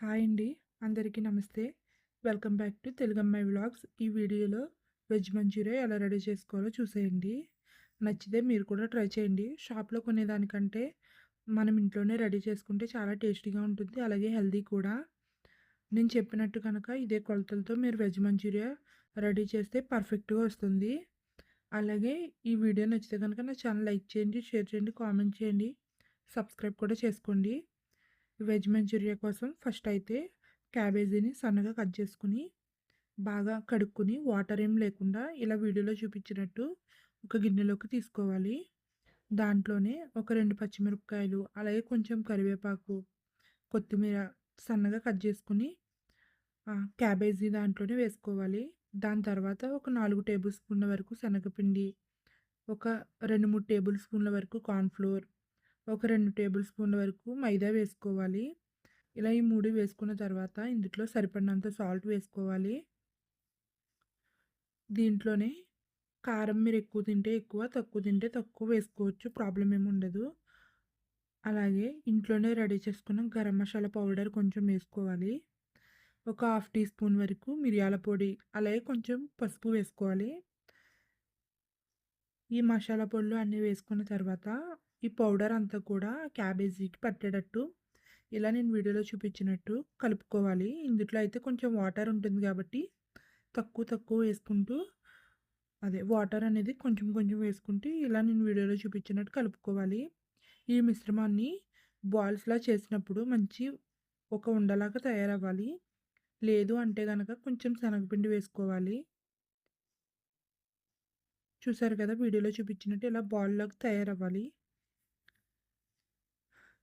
Hi అండి. అందరికీ నమస్తే. Welcome back to తెలుగమ్మాయి vlogs. ఈ వీడియోలో వెజ్ మంచూరియా ఎలా రెడీ చేసుకోవాలో చూసేయండి. నచ్చితే మీరు కూడా ట్రై చేయండి. షాప్‌లో కొనేదానికంటే మనం ఇంట్లోనే రెడీ చేసుకుంటే చాలా టేస్టీగా ఉంటుంది. అలాగే హెల్దీ కూడా. నేను చెప్పినట్టు కనుక ఇదే కొలతలతో మీరు వెజ్ మంచూరియా రెడీ చేస్తే పర్ఫెక్ట్‌గా వస్తుంది. అలాగే ఈ వీడియో నచ్చితే కనుక నా ఛానల్ లైక్ చేయండి, షేర్ చేయండి, కామెంట్ చేయండి, సబ్స్క్రైబ్ కూడా చేసుకోండి. వెజ్ మంచూరియా కోసం ఫస్ట్ అయితే క్యాబేజీని సన్నగా కట్ చేసుకుని బాగా కడుక్కొని వాటర్ ఏం లేకుండా ఇలా వీడియోలో చూపించినట్టు ఒక గిన్నెలోకి తీసుకోవాలి. దాంట్లోనే ఒక రెండు పచ్చిమిరపకాయలు, అలాగే కొంచెం కరివేపాకు, కొత్తిమీర సన్నగా కట్ చేసుకొని క్యాబేజీ దాంట్లోనే వేసుకోవాలి. దాని తర్వాత ఒక నాలుగు టేబుల్ స్పూన్ల వరకు శనగపిండి, ఒక 2, 3 టేబుల్ స్పూన్ల వరకు కార్న్ ఫ్లోర్, ఒక రెండు టేబుల్ స్పూన్ల వరకు మైదా వేసుకోవాలి. ఇలా ఈ మూడు వేసుకున్న తర్వాత ఇందులో సరిపడినంత సాల్ట్ వేసుకోవాలి. దీంట్లోనే కారం మీరు ఎక్కువ తింటే ఎక్కువ, తక్కువ తింటే తక్కువ వేసుకోవచ్చు. ప్రాబ్లం ఏమి ఉండదు. అలాగే ఇంట్లోనే రెడీ చేసుకున్న గరం మసాలా పౌడర్ కొంచెం వేసుకోవాలి. ఒక హాఫ్ టీ స్పూన్ వరకు మిరియాల పొడి, అలాగే కొంచెం పసుపు వేసుకోవాలి. ఈ మసాలా పొడులు అన్నీ వేసుకున్న తర్వాత ఈ పౌడర్ అంతా కూడా క్యాబేజీకి పట్టేటట్టు ఇలా నేను వీడియోలో చూపించినట్టు కలుపుకోవాలి. ఇందులో అయితే కొంచెం వాటర్ ఉంటుంది కాబట్టి తక్కువ తక్కువ వేసుకుంటూ అదే వాటర్ అనేది కొంచెం కొంచెం వేసుకుంటూ ఇలా నేను వీడియోలో చూపించినట్టు కలుపుకోవాలి. ఈ మిశ్రమాన్ని బాల్స్‌లా చేసినప్పుడు మంచి ఒక ఉండలాగా తయారవ్వాలి. లేదు అంటే కనుక కొంచెం శనగపిండి వేసుకోవాలి. చూసారు కదా! వీడియోలో చూపించినట్టు ఇలా బాల్లోకి తయారవ్వాలి.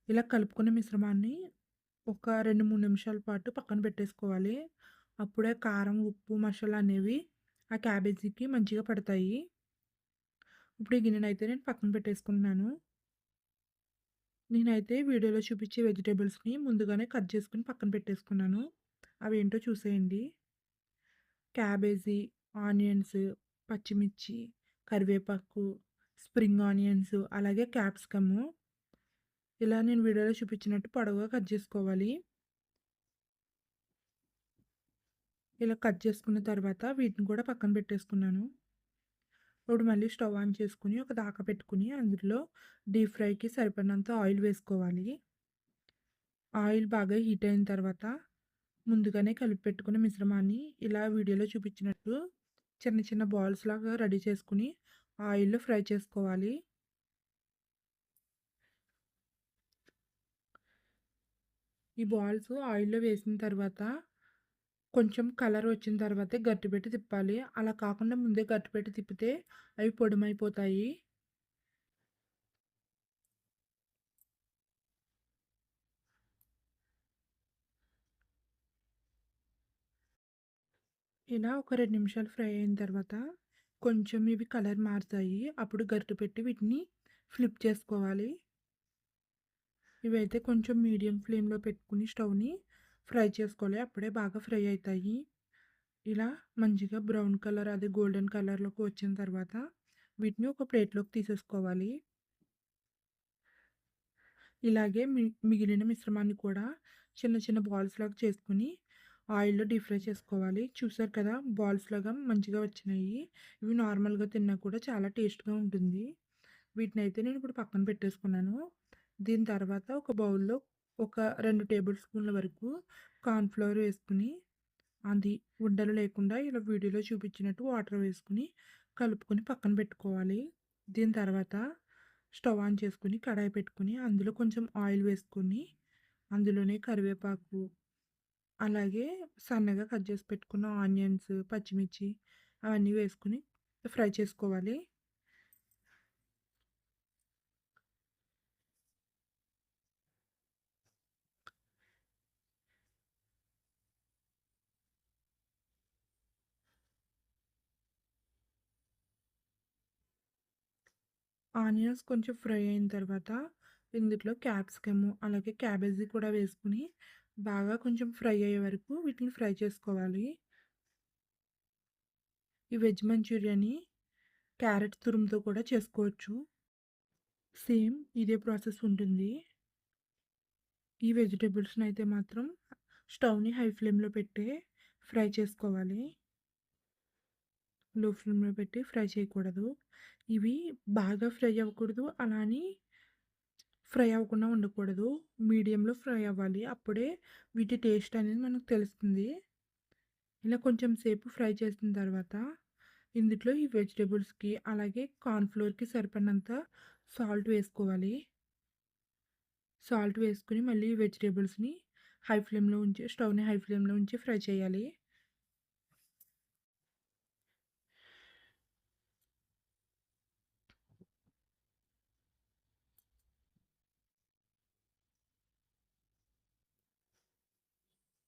ఇలా కలుపుకున్న మిశ్రమాన్ని ఒక 2, 3 నిమిషాల పాటు పక్కన పెట్టేసుకోవాలి. అప్పుడే కారం, ఉప్పు, మసాలా అనేవి ఆ క్యాబేజీకి మంచిగా పడతాయి. ఇప్పుడు ఈ అయితే నేను పక్కన పెట్టేసుకుంటున్నాను. నేనైతే వీడియోలో చూపించే వెజిటేబుల్స్ని ముందుగానే కట్ చేసుకుని పక్కన పెట్టేసుకున్నాను. అవి ఏంటో చూసేయండి. క్యాబేజీ, ఆనియన్స్, పచ్చిమిర్చి, కరివేపాకు, స్ప్రింగ్ ఆనియన్స్, అలాగే క్యాప్సికము. ఇలా నేను వీడియోలో చూపించినట్టు పొడవుగా కట్ చేసుకోవాలి. ఇలా కట్ చేసుకున్న తర్వాత వీటిని కూడా పక్కన పెట్టేసుకున్నాను. ఇప్పుడు మళ్ళీ స్టవ్ ఆన్ చేసుకుని ఒక దాకా పెట్టుకుని అందులో డీప్ ఫ్రైకి సరిపడినంత ఆయిల్ వేసుకోవాలి. ఆయిల్ బాగా హీట్ అయిన తర్వాత ముందుగానే కలిపి పెట్టుకున్న మిశ్రమాన్ని ఇలా వీడియోలో చూపించినట్టు చిన్న చిన్న బాల్స్ లాగా రెడీ చేసుకొని ఆయిల్‌లో ఫ్రై చేసుకోవాలి. ఈ బాల్స్ ఆయిల్‌లో వేసిన తర్వాత కొంచెం కలర్ వచ్చిన తర్వాతే గట్టిపెట్టి తిప్పాలి. అలా కాకుండా ముందే గట్టిపెట్టి తిప్పితే అవి పొడిమైపోతాయి. ఇలా ఒక రెండు నిమిషాలు ఫ్రై అయిన తర్వాత కొంచెం ఇవి కలర్ మారుతాయి. అప్పుడు గరిటెపెట్టి వీటిని ఫ్లిప్ చేసుకోవాలి. ఇవైతే కొంచెం మీడియం ఫ్లేమ్‌లో పెట్టుకుని స్టవ్‌ని ఫ్రై చేసుకోవాలి. అప్పుడే బాగా ఫ్రై అవుతాయి ఇలా మంచిగా బ్రౌన్ కలర్ అదే గోల్డెన్ కలర్‌లోకి వచ్చిన తర్వాత వీటిని ఒక ప్లేట్‌లోకి తీసేసుకోవాలి. ఇలాగే మి మిగిలిన మిశ్రమాన్ని కూడా చిన్న చిన్న బాల్స్ లాగా చేసుకుని ఆయిల్‌లో డీప్ ఫ్రై చేసుకోవాలి. చూసారు కదా! బాల్స్ లాగా మంచిగా వచ్చినాయి. ఇవి నార్మల్‌గా తిన్నా కూడా చాలా టేస్ట్‌గా ఉంటుంది. వీటినైతే నేను ఇప్పుడు పక్కన పెట్టేసుకున్నాను. దీని తర్వాత ఒక బౌల్‌లో ఒక రెండు టేబుల్ స్పూన్ల వరకు కార్న్ఫ్లవర్ వేసుకుని అది ఉండలు లేకుండా ఇలా వీడియోలో చూపించినట్టు వాటర్ వేసుకుని కలుపుకొని పక్కన పెట్టుకోవాలి. దీని తర్వాత స్టవ్ ఆన్ చేసుకొని కడాయి పెట్టుకొని అందులో కొంచెం ఆయిల్ వేసుకొని అందులోనే కరివేపాకు, అలాగే సన్నగా కట్ చేసి పెట్టుకున్న ఆనియన్స్, పచ్చిమిర్చి అవన్నీ వేసుకొని ఫ్రై చేసుకోవాలి. ఆనియన్స్ కొంచెం ఫ్రై అయిన తర్వాత ఇందులో క్యాప్సికమ్ అలాగే క్యాబేజీ కూడా వేసుకుని బాగా కొంచెం ఫ్రై అయ్యే వరకు వీటిని ఫ్రై చేసుకోవాలి. ఈ వెజ్ మంచూరియాని క్యారెట్ తురుముతో కూడా చేసుకోవచ్చు. సేమ్ ఇదే ప్రాసెస్ ఉంటుంది. ఈ వెజిటేబుల్స్ని అయితే మాత్రం స్టవ్‌ని హై ఫ్లేమ్‌లో పెట్టే ఫ్రై చేసుకోవాలి. లో ఫ్లేమ్‌లో పెట్టి ఫ్రై చేయకూడదు. ఇవి బాగా ఫ్రై అవ్వకూడదు. అలా అని ఫ్రై అవ్వకుండా ఉండకూడదు. మీడియంలో ఫ్రై అవ్వాలి. అప్పుడే వీటి టేస్ట్ అనేది మనకు తెలుస్తుంది. ఇలా కొంచెం సేపు ఫ్రై చేసిన తర్వాత ఇందులో ఈ వెజిటేబుల్స్కి అలాగే కార్న్ ఫ్లోర్‌కి సరిపడినంత సాల్ట్ వేసుకోవాలి. సాల్ట్ వేసుకుని మళ్ళీ వెజిటేబుల్స్ని హై ఫ్లేమ్‌లో ఉంచి స్టవ్‌ని హై ఫ్లేమ్‌లో ఉంచి ఫ్రై చేయాలి.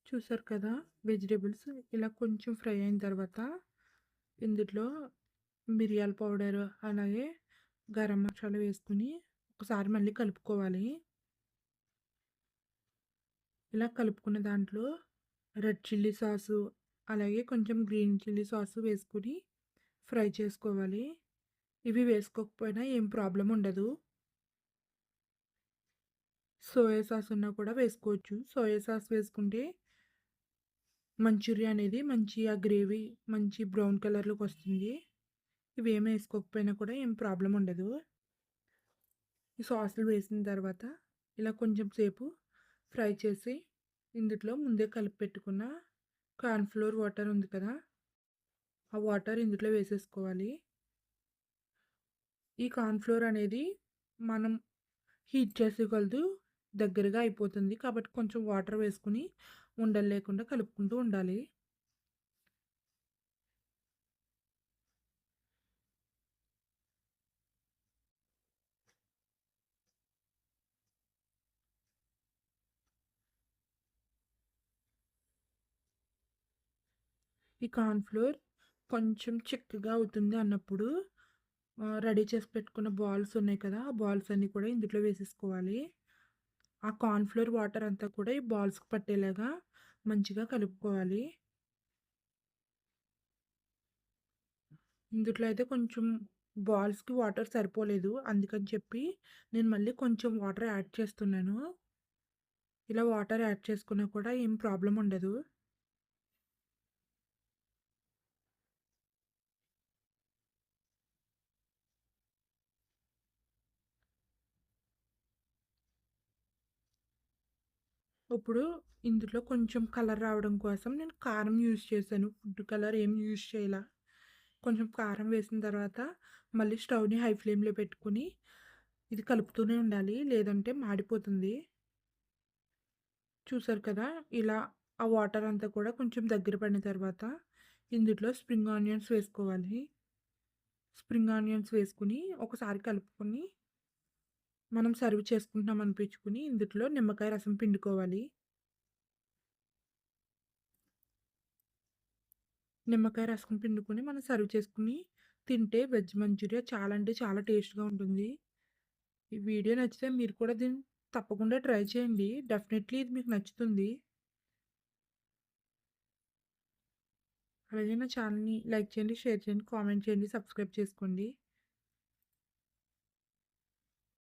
చూసారు కదా! వెజిటేబుల్స్ ఇలా కొంచెం ఫ్రై అయిన తర్వాత ఇందులో మిరియాల పౌడర్ అలాగే గరం మసాలా వేసుకొని ఒకసారి మళ్ళీ కలుపుకోవాలి. ఇలా కలుపుకున్న దాంట్లో రెడ్ చిల్లీ సాసు అలాగే కొంచెం గ్రీన్ చిల్లీ సాసు వేసుకొని ఫ్రై చేసుకోవాలి. ఇవి వేసుకోకపోయినా ఏం ప్రాబ్లం ఉండదు. సోయా సాస్ ఉన్నా కూడా వేసుకోవచ్చు. సోయా సాస్ వేసుకుంటే మంచూరియా అనేది మంచి ఆ గ్రేవీ మంచి బ్రౌన్ కలర్‌లోకి వస్తుంది. ఇవేమి వేసుకోకపోయినా కూడా ఏం ప్రాబ్లం ఉండదు. ఈ సాసులు వేసిన తర్వాత ఇలా కొంచెం సేపు ఫ్రై చేసి ఇందులో ముందే కలిపి పెట్టుకున్న కార్న్ఫ్లోర్ వాటర్ ఉంది కదా! ఆ వాటర్ ఇందులో వేసేసుకోవాలి. ఈ కార్న్ఫ్లోర్ అనేది మనం హీట్ చేసే దగ్గరగా అయిపోతుంది. కాబట్టి కొంచెం వాటర్ వేసుకుని ఉండలు లేకుండా కలుపుకుంటూ ఉండాలి. ఈ కార్న్ ఫ్లోర్ కొంచెం చిక్కగా అవుతుంది అన్నప్పుడు రెడీ చేసి పెట్టుకున్న బాల్స్ ఉన్నాయి కదా! ఆ బాల్స్ అన్నీ కూడా ఇందులో వేసేసుకోవాలి. ఆ కార్న్ ఫ్లోర్ వాటర్ అంతా కూడా ఈ బాల్స్‌కి పట్టేలాగా మంచిగా కలుపుకోవాలి. ఇందుట్లో అయితే కొంచెం బాల్స్‌కి వాటర్ సరిపోలేదు. అందుకని చెప్పి నేను మళ్ళీ కొంచెం వాటర్ యాడ్ చేస్తున్నాను. ఇలా వాటర్ యాడ్ చేసుకున్నా కూడా ఏం ప్రాబ్లం ఉండదు. ఇప్పుడు ఇందులో కొంచెం కలర్ రావడం కోసం నేను కారం యూజ్ చేశాను. ఫుడ్ కలర్ ఏం యూజ్ చేయలా. కొంచెం కారం వేసిన తర్వాత మళ్ళీ స్టవ్‌ని హై ఫ్లేమ్‌లో పెట్టుకొని ఇది కలుపుతూనే ఉండాలి. లేదంటే మాడిపోతుంది. చూసారు కదా! ఇలా ఆ వాటర్ అంతా కూడా కొంచెం దగ్గర పడిన తర్వాత ఇందులో స్ప్రింగ్ ఆనియన్స్ వేసుకోవాలి. స్ప్రింగ్ ఆనియన్స్ వేసుకొని ఒకసారి కలుపుకొని మనం సర్వ్ చేసుకుంటున్నాం అనిపించుకుని ఇందులో నిమ్మకాయ రసం పిండుకోవాలి. నిమ్మకాయ రసం పిండుకొని మనం సర్వ్ చేసుకుని తింటే వెజ్ మంచూరియా చాలా అంటే చాలా టేస్ట్‌గా ఉంటుంది. ఈ వీడియో నచ్చితే మీరు కూడా దీన్ని తప్పకుండా ట్రై చేయండి. డెఫినెట్‌లీ ఇది మీకు నచ్చుతుంది. అలాగే నా ఛానల్‌ని లైక్ చేయండి, షేర్ చేయండి, కామెంట్ చేయండి, సబ్స్క్రైబ్ చేసుకోండి.